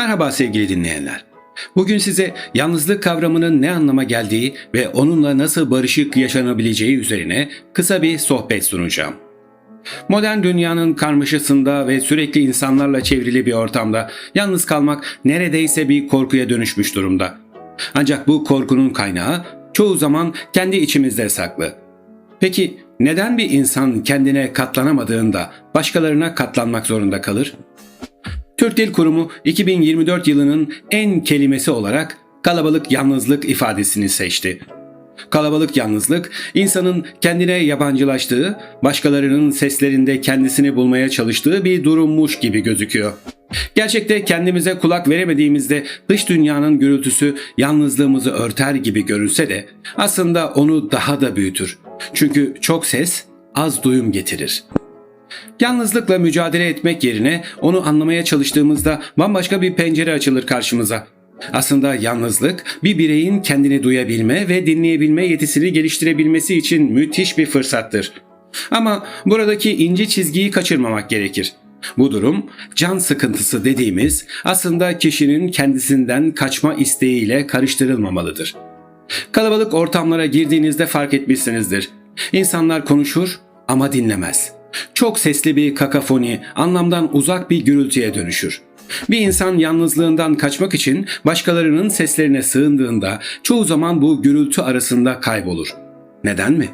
Merhaba sevgili dinleyenler. Bugün size yalnızlık kavramının ne anlama geldiği ve onunla nasıl barışık yaşanabileceği üzerine kısa bir sohbet sunacağım. Modern dünyanın karmaşasında ve sürekli insanlarla çevrili bir ortamda yalnız kalmak neredeyse bir korkuya dönüşmüş durumda. Ancak bu korkunun kaynağı çoğu zaman kendi içimizde saklı. Peki neden bir insan kendine katlanamadığında başkalarına katlanmak zorunda kalır? Türk Dil Kurumu 2024 yılının en kelimesi olarak kalabalık yalnızlık ifadesini seçti. Kalabalık yalnızlık, insanın kendine yabancılaştığı, başkalarının seslerinde kendisini bulmaya çalıştığı bir durummuş gibi gözüküyor. Gerçekte kendimize kulak veremediğimizde dış dünyanın gürültüsü yalnızlığımızı örter gibi görünse de aslında onu daha da büyütür. Çünkü çok ses az duyum getirir. Yalnızlıkla mücadele etmek yerine onu anlamaya çalıştığımızda bambaşka bir pencere açılır karşımıza. Aslında yalnızlık bir bireyin kendini duyabilme ve dinleyebilme yetisini geliştirebilmesi için müthiş bir fırsattır. Ama buradaki ince çizgiyi kaçırmamak gerekir. Bu durum can sıkıntısı dediğimiz aslında kişinin kendisinden kaçma isteğiyle karıştırılmamalıdır. Kalabalık ortamlara girdiğinizde fark etmişsinizdir. İnsanlar konuşur ama dinlemez. Çok sesli bir kakafoni anlamdan uzak bir gürültüye dönüşür. Bir insan yalnızlığından kaçmak için başkalarının seslerine sığındığında çoğu zaman bu gürültü arasında kaybolur. Neden mi?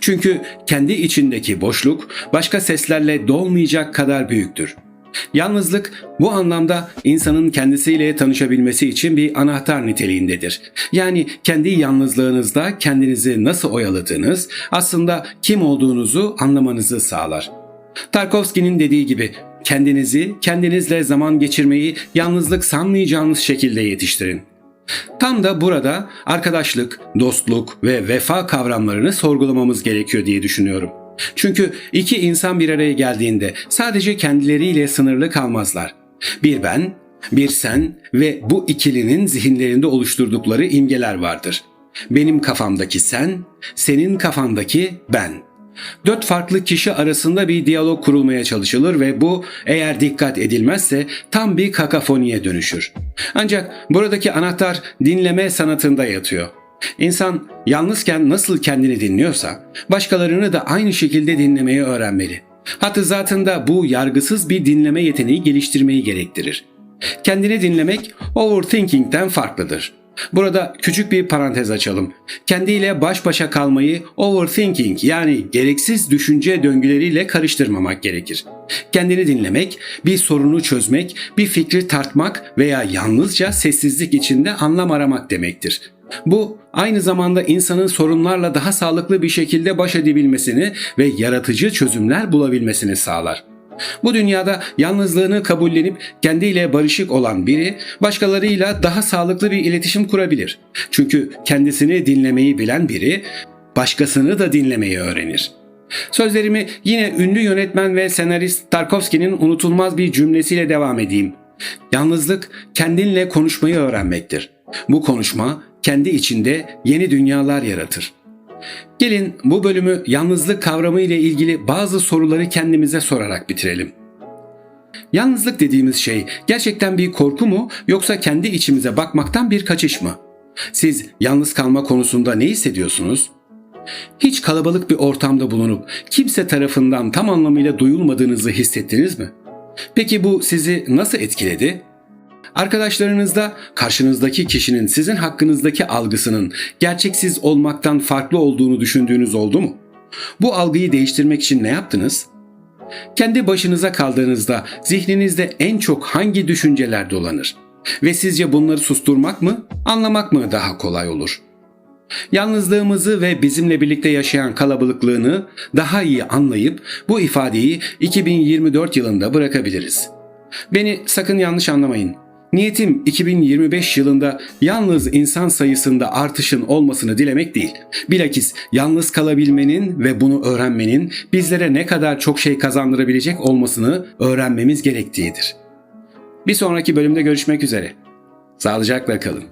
Çünkü kendi içindeki boşluk başka seslerle dolmayacak kadar büyüktür. Yalnızlık bu anlamda insanın kendisiyle tanışabilmesi için bir anahtar niteliğindedir. Yani kendi yalnızlığınızda kendinizi nasıl oyaladığınız aslında kim olduğunuzu anlamanızı sağlar. Tarkovski'nin dediği gibi kendinizi kendinizle zaman geçirmeyi yalnızlık sanmayacağınız şekilde yetiştirin. Tam da burada arkadaşlık, dostluk ve vefa kavramlarını sorgulamamız gerekiyor diye düşünüyorum. Çünkü iki insan bir araya geldiğinde sadece kendileriyle sınırlı kalmazlar. Bir ben, bir sen ve bu ikilinin zihinlerinde oluşturdukları imgeler vardır. Benim kafamdaki sen, senin kafandaki ben. Dört farklı kişi arasında bir diyalog kurulmaya çalışılır ve bu eğer dikkat edilmezse tam bir kakafoniye dönüşür. Ancak buradaki anahtar dinleme sanatında yatıyor. İnsan yalnızken nasıl kendini dinliyorsa başkalarını da aynı şekilde dinlemeyi öğrenmeli. Hatta zatında bu yargısız bir dinleme yeteneği geliştirmeyi gerektirir. Kendini dinlemek overthinking'den farklıdır. Burada küçük bir parantez açalım. Kendiyle baş başa kalmayı overthinking yani gereksiz düşünce döngüleriyle karıştırmamak gerekir. Kendini dinlemek, bir sorunu çözmek, bir fikri tartmak veya yalnızca sessizlik içinde anlam aramak demektir. Bu aynı zamanda insanın sorunlarla daha sağlıklı bir şekilde baş edebilmesini ve yaratıcı çözümler bulabilmesini sağlar. Bu dünyada yalnızlığını kabullenip kendiyle barışık olan biri başkalarıyla daha sağlıklı bir iletişim kurabilir. Çünkü kendisini dinlemeyi bilen biri başkasını da dinlemeyi öğrenir. Sözlerimi yine ünlü yönetmen ve senarist Tarkovski'nin unutulmaz bir cümlesiyle devam edeyim. Yalnızlık kendinle konuşmayı öğrenmektir. Bu konuşma kendi içinde yeni dünyalar yaratır. Gelin bu bölümü yalnızlık kavramı ile ilgili bazı soruları kendimize sorarak bitirelim. Yalnızlık dediğimiz şey gerçekten bir korku mu yoksa kendi içimize bakmaktan bir kaçış mı? Siz yalnız kalma konusunda ne hissediyorsunuz? Hiç kalabalık bir ortamda bulunup kimse tarafından tam anlamıyla duyulmadığınızı hissettiniz mi? Peki bu sizi nasıl etkiledi? Arkadaşlarınızda karşınızdaki kişinin sizin hakkınızdaki algısının gerçeksiz olmaktan farklı olduğunu düşündüğünüz oldu mu? Bu algıyı değiştirmek için ne yaptınız? Kendi başınıza kaldığınızda zihninizde en çok hangi düşünceler dolanır? Ve sizce bunları susturmak mı, anlamak mı daha kolay olur? Yalnızlığımızı ve bizimle birlikte yaşayan kalabalıklığını daha iyi anlayıp bu ifadeyi 2024 yılında bırakabiliriz. Beni sakın yanlış anlamayın. Niyetim 2025 yılında yalnız insan sayısında artışın olmasını dilemek değil. Bilakis yalnız kalabilmenin ve bunu öğrenmenin bizlere ne kadar çok şey kazandırabilecek olmasını öğrenmemiz gerektiğidir. Bir sonraki bölümde görüşmek üzere. Sağlıcakla kalın.